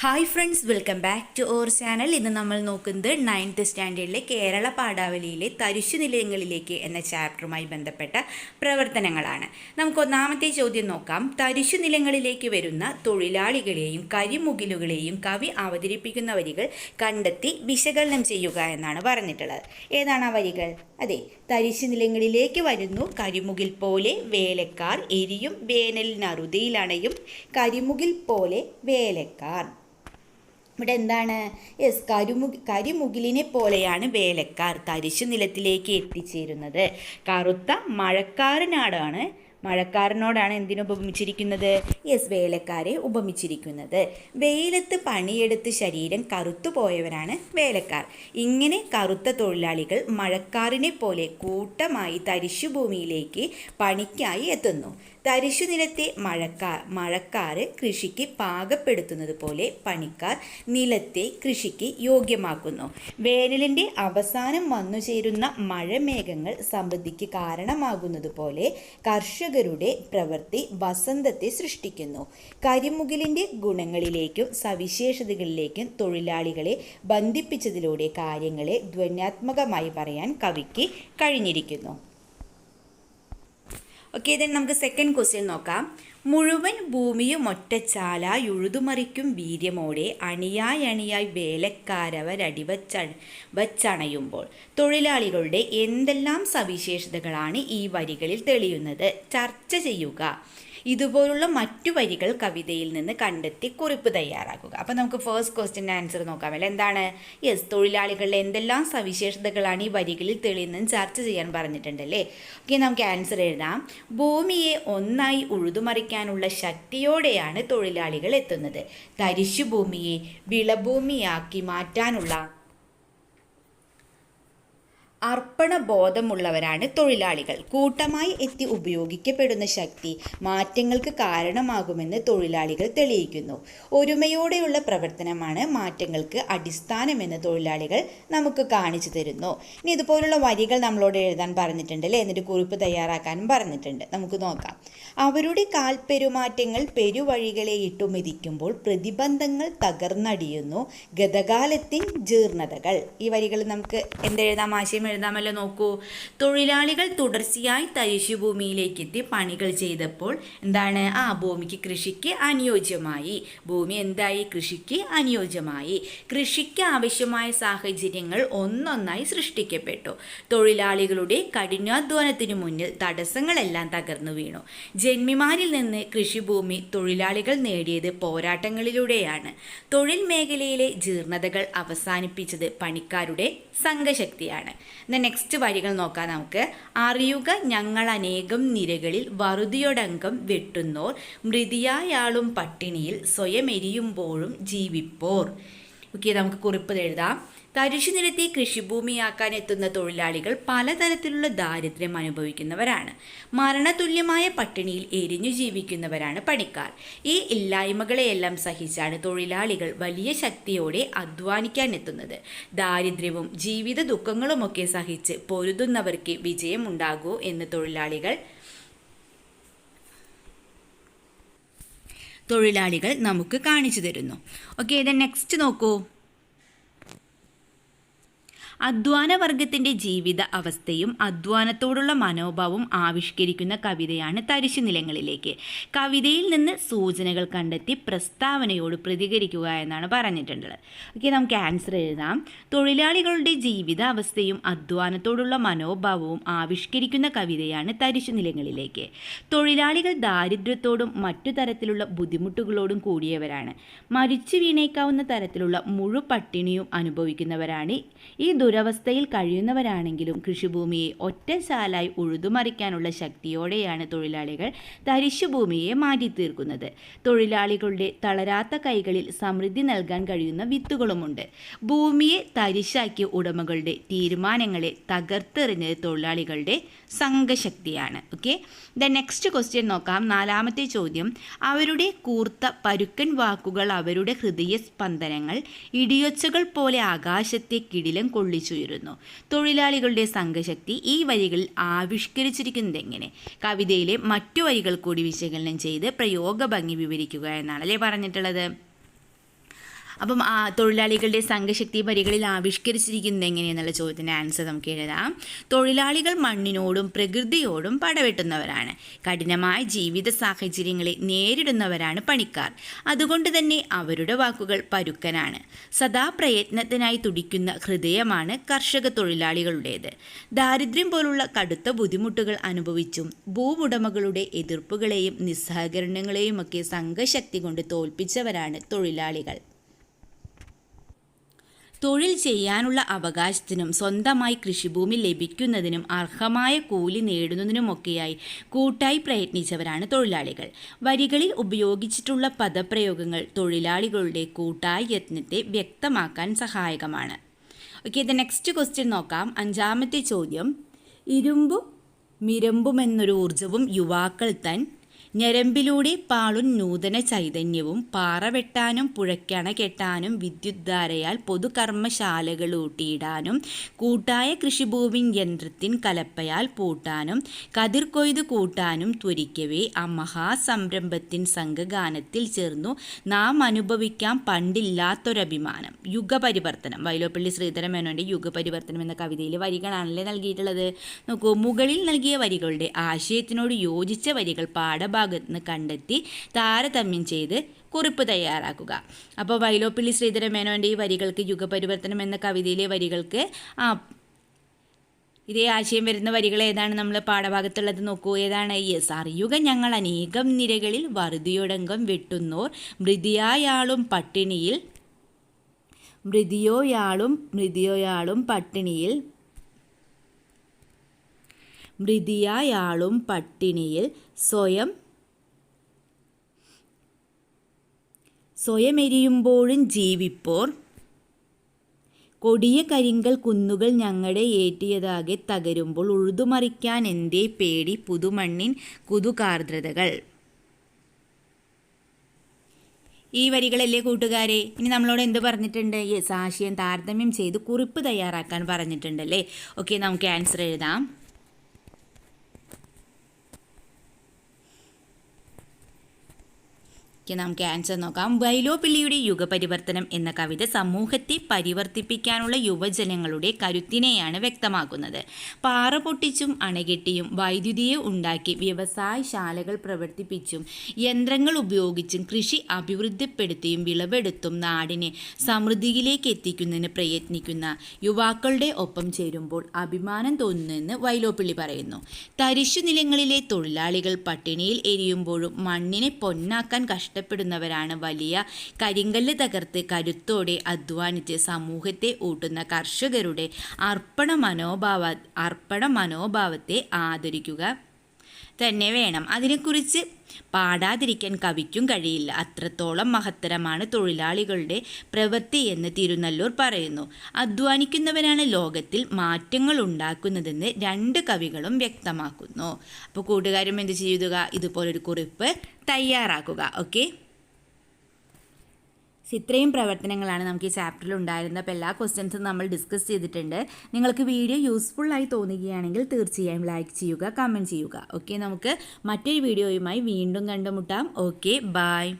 Hi friends welcome back to our channel ഇന്ന് നമ്മൾ നോക്കുന്നത് നയൻത്ത് സ്റ്റാൻഡേർഡിലെ കേരള പാഠാവലിയിലെ തരിശു നിലയങ്ങളിലേക്ക് എന്ന ചാപ്റ്ററുമായി ബന്ധപ്പെട്ട പ്രവർത്തനങ്ങളാണ്. നമുക്ക് ഒന്നാമത്തെ ചോദ്യം നോക്കാം. തരിശു നിലങ്ങളിലേക്ക് വരുന്ന തൊഴിലാളികളെയും കരിമുകിലുകളെയും കവി അവതരിപ്പിക്കുന്ന വരികൾ കണ്ടെത്തി വിശകലനം ചെയ്യുക എന്നാണ് പറഞ്ഞിട്ടുള്ളത്. ഏതാണ് ആ വരികൾ? അതെ തരിശു നിലങ്ങളിലേക്ക് വരുന്നു കരിമുകിൽ പോലെ വേലക്കാർ എരിയും വേനലിനറുതിയിലണയും കരിമുകിൽ പോലെ വേലക്കാർ. ഇവിടെ എന്താണ്? യെസ് കരുമു കരിമുകിലിനെ പോലെയാണ് വേലക്കാർ തരിശു നിലത്തിലേക്ക് എത്തിച്ചേരുന്നത്. കറുത്ത മഴക്കാരനാടാണ്. മഴക്കാരനോടാണ് എന്തിനുപമിച്ചിരിക്കുന്നത് യെസ് വേലക്കാരെ ഉപമിച്ചിരിക്കുന്നത്. വെയിലത്ത് പണിയെടുത്ത് ശരീരം കറുത്തു പോയവരാണ് വേലക്കാർ. ഇങ്ങനെ കറുത്ത തൊഴിലാളികൾ മഴക്കാറിനെ പോലെ കൂട്ടമായി തരിശുഭൂമിയിലേക്ക് പണിക്കായി എത്തുന്നു. തരിശു നിലത്തെ മഴക്കാർ മഴക്കാർ കൃഷിക്ക് പാകപ്പെടുത്തുന്നത് പോലെ പണിക്കാർ നിലത്തെ കൃഷിക്ക് യോഗ്യമാക്കുന്നു. വേനലിന്റെ അവസാനം വന്നു ചേരുന്ന മഴമേഘങ്ങൾ സമൃദ്ധിക്ക് കാരണമാകുന്നത് പോലെ കർഷകരുടെ പ്രവൃത്തി വസന്തത്തെ സൃഷ്ടിക്കുന്നു. കരിമുകിലിന്റെ ഗുണങ്ങളിലേക്കും സവിശേഷതകളിലേക്കും തൊഴിലാളികളെ ബന്ധിപ്പിച്ചതിലൂടെ കാര്യങ്ങളെ ധ്വന്യാത്മകമായി പറയാൻ കവിക്ക് കഴിഞ്ഞിരിക്കുന്നു. ഓക്കെ ദെൻ നമുക്ക് സെക്കൻഡ് ക്വസ്റ്റ്യൻ നോക്കാം. മുഴുവൻ ഭൂമിയും ഒറ്റച്ചാലായി ഉഴുതുമറിക്കും വീര്യമോടെ അണിയായി അണിയായി വേലക്കാരവരടിവച്ച വച്ചണയുമ്പോൾ. തൊഴിലാളികളുടെ എന്തെല്ലാം സവിശേഷതകളാണ് ഈ വരികളിൽ തെളിയുന്നത്? ചർച്ച ചെയ്യുക. ഇതുപോലുള്ള മറ്റു വരികൾ കവിതയിൽ നിന്ന് കണ്ടെത്തി കുറിപ്പ് തയ്യാറാക്കുക. അപ്പോൾ നമുക്ക് ഫേസ്റ്റ് ക്വസ്റ്റ്യൻ ആൻസർ നോക്കാം. അല്ലേ? എന്താണ്? യെസ് തൊഴിലാളികളുടെ എന്തെല്ലാം സവിശേഷതകളാണ് ഈ വരികളിൽ തെളിയുന്നതെന്ന് ചർച്ച ചെയ്യാൻ പറഞ്ഞിട്ടുണ്ടല്ലേ ഓക്കെ നമുക്ക് ആൻസർ എഴുതാം. ഭൂമിയെ ഒന്നായി ഉഴുതുമറിക്കാനുള്ള ശക്തിയോടെയാണ് തൊഴിലാളികൾ എത്തുന്നത്. തരിശുഭൂമിയെ വിളഭൂമിയാക്കി മാറ്റാനുള്ള അർപ്പണബോധമുള്ളവരാണ് തൊഴിലാളികൾ. കൂട്ടമായി എത്തി ഉപയോഗിക്കപ്പെടുന്ന ശക്തി മാറ്റങ്ങൾക്ക് കാരണമാകുമെന്ന് തൊഴിലാളികൾ തെളിയിക്കുന്നു. ഒരുമയോടെയുള്ള പ്രവർത്തനമാണ് മാറ്റങ്ങൾക്ക് അടിസ്ഥാനമെന്ന് തൊഴിലാളികൾ നമുക്ക് കാണിച്ചു തരുന്നു. ഇനി ഇതുപോലുള്ള വരികൾ നമ്മളോട് എഴുതാൻ പറഞ്ഞിട്ടുണ്ട് അല്ലേ? എന്നിട്ട് കുറിപ്പ് തയ്യാറാക്കാനും പറഞ്ഞിട്ടുണ്ട്. നമുക്ക് നോക്കാം. അവരുടെ കാൽപ്പെരുമാറ്റങ്ങൾ പെരുവഴികളെ ഇട്ടുമെതിക്കുമ്പോൾ പ്രതിബന്ധങ്ങൾ തകർന്നടിയുന്നു ഗതകാലത്തിൻ ജീർണതകൾ. ഈ വരികൾ നമുക്ക് എന്തെഴുതാം? ആശയം എഴുതാമല്ലോ നോക്കൂ. തൊഴിലാളികൾ തുടർച്ചയായി തരിശു ഭൂമിയിലേക്ക് എത്തി പണികൾ ചെയ്തപ്പോൾ എന്താണ്? ആ ഭൂമിക്ക് കൃഷിക്ക് അനുയോജ്യമായി. ഭൂമി എന്തായി? കൃഷിക്ക് അനുയോജ്യമായി. കൃഷിക്ക് ആവശ്യമായ സാഹചര്യങ്ങൾ ഒന്നൊന്നായി സൃഷ്ടിക്കപ്പെട്ടു. തൊഴിലാളികളുടെ കഠിനാധ്വാനത്തിനു മുന്നിൽ തടസ്സങ്ങളെല്ലാം തകർന്നു വീണു. ജന്മിമാരിൽ നിന്ന് കൃഷിഭൂമി തൊഴിലാളികൾ നേടിയത് പോരാട്ടങ്ങളിലൂടെയാണ്. തൊഴിൽ മേഖലയിലെ ജീർണതകൾ അവസാനിപ്പിച്ചത് പണിക്കാരുടെ സംഘശക്തിയാണ്. എന്നാൽ നെക്സ്റ്റ് വരികൾ നോക്കാം നമുക്ക്. അറിയുക ഞങ്ങൾ അനേകം നിരകളിൽ വറുതിയൊടങ്കം വെട്ടുന്നോർ മൃതിയായാളും പട്ടിണിയിൽ സ്വയം എരിയുമ്പോഴും ജീവിപ്പോർ. ഓക്കെ നമുക്ക് കുറിപ്പ് എഴുതാം. തരിശു നിരത്തി കൃഷിഭൂമിയാക്കാൻ എത്തുന്ന തൊഴിലാളികൾ പലതരത്തിലുള്ള ദാരിദ്ര്യം അനുഭവിക്കുന്നവരാണ്. മരണതുല്യമായ പട്ടിണിയിൽ എരിഞ്ഞു ജീവിക്കുന്നവരാണ് പണിക്കാർ. ഈ ഇല്ലായ്മകളെയെല്ലാം സഹിച്ചാണ് തൊഴിലാളികൾ വലിയ ശക്തിയോടെ അധ്വാനിക്കാൻ എത്തുന്നത്. ദാരിദ്ര്യവും ജീവിത ദുഃഖങ്ങളുമൊക്കെ സഹിച്ച് പൊരുതുന്നവർക്ക് വിജയമുണ്ടാകൂ എന്ന് തൊഴിലാളികൾ തൊഴിലാളികൾ നമുക്ക് കാണിച്ചു തരുന്നു. ഓക്കെ ഇത് നെക്സ്റ്റ് നോക്കൂ. അധ്വാനവർഗത്തിന്റെ ജീവിത അവസ്ഥയും അധ്വാനത്തോടുള്ള മനോഭാവവും ആവിഷ്കരിക്കുന്ന കവിതയാണ് തരിശു നിലങ്ങളിലേക്ക് കവിതയിൽ നിന്ന് സൂചനകൾ കണ്ടെത്തി പ്രസ്താവനയോട് പ്രതികരിക്കുക എന്നാണ് പറഞ്ഞിട്ടുള്ളത്. ഓക്കെ നമുക്ക് ആൻസർ എഴുതാം. തൊഴിലാളികളുടെ ജീവിത അവസ്ഥയും അധ്വാനത്തോടുള്ള മനോഭാവവും ആവിഷ്കരിക്കുന്ന കവിതയാണ് തരിശു നിലങ്ങളിലേക്ക് തൊഴിലാളികൾ ദാരിദ്ര്യത്തോടും മറ്റു തരത്തിലുള്ള ബുദ്ധിമുട്ടുകളോടും കൂടിയവരാണ്. മരിച്ചു വീണേക്കാവുന്ന തരത്തിലുള്ള മുഴു പട്ടിണിയും അനുഭവിക്കുന്നവരാണ് ഈ ദുരവസ്ഥയിൽ കഴിയുന്നവരാണെങ്കിലും കൃഷിഭൂമിയെ ഒറ്റശാലായി ഉഴുതുമറിക്കാനുള്ള ശക്തിയോടെയാണ് തൊഴിലാളികൾ തരിശുഭൂമിയെ മാറ്റിത്തീർക്കുന്നത്. തൊഴിലാളികളുടെ തളരാത്ത കൈകളിൽ സമൃദ്ധി നൽകാൻ കഴിയുന്ന വിത്തുകളുമുണ്ട്. ഭൂമിയെ തരിശാക്കിയ ഉടമകളുടെ തീരുമാനങ്ങളെ തകർത്തെറിഞ്ഞത് തൊഴിലാളികളുടെ സംഘശക്തിയാണ്. ഓക്കെ? ദ നെക്സ്റ്റ് ക്വസ്റ്റ്യൻ നോക്കാം. നാലാമത്തെ ചോദ്യം. അവരുടെ കൂർത്ത പരുക്കൻ വാക്കുകൾ അവരുടെ ഹൃദയ സ്പന്ദനങ്ങൾ ഇടിയൊച്ചകൾ പോലെ ആകാശത്തെ കിടിലം കൊള്ളിച്ചുയരുന്നു തൊഴിലാളികളുടെ സംഘശക്തി ഈ വരികളിൽ ആവിഷ്കരിച്ചിരിക്കുന്നത് എങ്ങനെ കവിതയിലെ മറ്റു വരികൾ കൂടി വിശകലനം ചെയ്ത് പ്രയോഗ ഭംഗി വിവരിക്കുക എന്നാണ് അല്ലേ പറഞ്ഞിട്ടുള്ളത്? അപ്പം ആ തൊഴിലാളികളുടെ സംഘശക്തി വരികളിൽ ആവിഷ്കരിച്ചിരിക്കുന്നത് എങ്ങനെയെന്നുള്ള ചോദ്യത്തിന് ആൻസർ നമുക്ക് എഴുതാം. തൊഴിലാളികൾ മണ്ണിനോടും പ്രകൃതിയോടും പടവെട്ടുന്നവരാണ്. കഠിനമായ ജീവിത സാഹചര്യങ്ങളെ നേരിടുന്നവരാണ് പണിക്കാർ. അതുകൊണ്ട് തന്നെ അവരുടെ വാക്കുകൾ പരുക്കനാണ്. സദാ പ്രയത്നത്തിനായി തുടിക്കുന്ന ഹൃദയമാണ് കർഷക തൊഴിലാളികളുടേത്. ദാരിദ്ര്യം പോലുള്ള കടുത്ത ബുദ്ധിമുട്ടുകൾ അനുഭവിച്ചും ഭൂവുടമകളുടെ എതിർപ്പുകളെയും നിസ്സഹകരണങ്ങളെയുമൊക്കെ സംഘശക്തി കൊണ്ട് തോൽപ്പിച്ചവരാണ് തൊഴിലാളികൾ. തൊഴിൽ ചെയ്യാനുള്ള അവകാശത്തിനും സ്വന്തമായി കൃഷിഭൂമി ലഭിക്കുന്നതിനും അർഹമായ കൂലി നേടുന്നതിനുമൊക്കെയായി കൂട്ടായി പ്രയത്നിച്ചവരാണ് തൊഴിലാളികൾ. വരികളിൽ ഉപയോഗിച്ചിട്ടുള്ള പദപ്രയോഗങ്ങൾ തൊഴിലാളികളുടെ കൂട്ടായ യത്നത്തെ വ്യക്തമാക്കാൻ സഹായകമാണ്. ഓക്കെ ദ നെക്സ്റ്റ് ക്വസ്റ്റ്യൻ നോക്കാം. അഞ്ചാമത്തെ ചോദ്യം. ഇരുമ്പും മിരമ്പുമെന്നൊരു ഊർജവും യുവാക്കൾ തൻ ഞരമ്പിലൂടെ പാളും നൂതന ചൈതന്യവും പാറ വെട്ടാനും പുഴയ്ക്കണ കെട്ടാനും വിദ്യുദ്ധാരയാൽ പൊതുകർമ്മശാലകൾ ഊട്ടിയിടാനും കൂട്ടായ കൃഷിഭൂമി യന്ത്രത്തിൻ കലപ്പയാൽ പൂട്ടാനും കതിർ കൊയ്തു കൂട്ടാനും ത്വരിക്കവേ ആ മഹാസംരംഭത്തിൻ സംഘഗാനത്തിൽ ചേർന്നു നാം അനുഭവിക്കാം പണ്ടില്ലാത്തൊരഭിമാനം. യുഗപരിവർത്തനം. വൈലോപ്പള്ളി ശ്രീധരമേനോന്റെ യുഗപരിവർത്തനം എന്ന കവിതയിലെ വരികളാണല്ലേ നൽകിയിട്ടുള്ളത്? നോക്കൂ മുകളിൽ നൽകിയ വരികളുടെ ആശയത്തിനോട് യോജിച്ച വരികൾ പാഠഭാഗത്ത് നിന്ന് കണ്ടെത്തി താരതമ്യം ചെയ്ത് കുറിപ്പ് തയ്യാറാക്കുക. അപ്പോൾ വൈലോപ്പിള്ളി ശ്രീധരമേനോന്റെ ഈ വരികൾക്ക് യുഗപരിവർത്തനം എന്ന കവിതയിലെ വരികൾക്ക് ആ ഇതേ ആശയം വരുന്ന വരികൾ ഏതാണ്? നമ്മൾ പാഠഭാഗത്തുള്ളത് നോക്കൂ. ഏതാണ്? യെസ് അറിയുക ഞങ്ങൾ അനേകം നിരകളിൽ വറുതിയൊടങ്കം വെട്ടുന്നോർ. മൃതിയായാളും പട്ടിണിയിൽ മൃതിയോയാളും മൃതിയോയാളും പട്ടിണിയിൽ മൃതിയായാളും പട്ടിണിയിൽ സ്വയം സ്വയമെരിയുമ്പോഴും ജീവിപ്പോർ. കൊടിയ കരിങ്കൽ കുന്നുകൾ ഞങ്ങളുടെ ഏറ്റിയതാകെ തകരുമ്പോൾ ഉഴുതുമറിക്കാൻ എന്തേ പേടി പുതുമണ്ണിൻ കുതുകാർദ്രതകൾ. ഈ വരികളല്ലേ കൂട്ടുകാരെ? ഇനി നമ്മളോട് എന്ത് പറഞ്ഞിട്ടുണ്ട്? യെസ് ആശയം താരതമ്യം ചെയ്ത് കുറിപ്പ് തയ്യാറാക്കാൻ പറഞ്ഞിട്ടുണ്ടല്ലേ? ഓക്കെ നമുക്ക് ആൻസർ എഴുതാം. ഓക്കെ നമുക്ക് ആൻസർ നോക്കാം. വൈലോപ്പിള്ളിയുടെ യുഗപരിവർത്തനം എന്ന കവിത സമൂഹത്തെ പരിവർത്തിപ്പിക്കാനുള്ള യുവജനങ്ങളുടെ കരുത്തിനെയാണ് വ്യക്തമാക്കുന്നത്. പാറ പൊട്ടിച്ചും അണകെട്ടിയും വൈദ്യുതിയെ ഉണ്ടാക്കി വ്യവസായശാലകൾ പ്രവർത്തിപ്പിച്ചും യന്ത്രങ്ങൾ ഉപയോഗിച്ചും കൃഷി അഭിവൃദ്ധിപ്പെടുത്തിയും വിളവെടുത്തും നാടിനെ സമൃദ്ധിയിലേക്ക് എത്തിക്കുന്നതിന് പ്രയത്നിക്കുന്ന യുവാക്കളുടെ ഒപ്പം ചേരുമ്പോൾ അഭിമാനം തോന്നുന്നുവെന്ന് വൈലോപ്പിള്ളി പറയുന്നു. തരിശു നിലങ്ങളിലെ തൊഴിലാളികൾ പട്ടിണിയിൽ എരിയുമ്പോഴും മണ്ണിനെ പൊന്നാക്കാൻ കഷ്ടപ്പെടുന്നവരാണ് വലിയ കരിങ്കല്ല് തകർത്ത് കരുത്തോടെ അധ്വാനിച്ച് സമൂഹത്തെ ഊട്ടുന്ന കർഷകരുടെ അർപ്പണ മനോഭാവ അർപ്പണ മനോഭാവത്തെ ആദരിക്കുക തന്നെ വേണം. അതിനെക്കുറിച്ച് പാടാതിരിക്കാൻ കവിക്കും കഴിയില്ല. അത്രത്തോളം മഹത്തരമാണ് തൊഴിലാളികളുടെ പ്രവൃത്തി എന്ന് തിരുനല്ലൂർ പറയുന്നു. അധ്വാനിക്കുന്നവരാണ് ലോകത്തിൽ മാറ്റങ്ങൾ ഉണ്ടാക്കുന്നതെന്ന് രണ്ട് കവികളും വ്യക്തമാക്കുന്നു. അപ്പോൾ കൂട്ടുകാരും എന്ത് ചെയ്യുക? ഇതുപോലൊരു കുറിപ്പ് തയ്യാറാക്കുക. ഓക്കെ? ഇത്രയും പ്രവർത്തനങ്ങളാണ് നമുക്ക് ഈ ചാപ്റ്ററിൽ ഉണ്ടായിരുന്നത്. അപ്പോൾ എല്ലാ ക്വസ്റ്റ്യൻസും നമ്മൾ ഡിസ്കസ് ചെയ്തിട്ടുണ്ട്. നിങ്ങൾക്ക് വീഡിയോ യൂസ്ഫുള്ളായി തോന്നുകയാണെങ്കിൽ തീർച്ചയായും ലൈക്ക് ചെയ്യുക കമന്റ് ചെയ്യുക. ഓക്കെ നമുക്ക് മറ്റൊരു വീഡിയോയുമായി വീണ്ടും കണ്ടുമുട്ടാം. Okay bye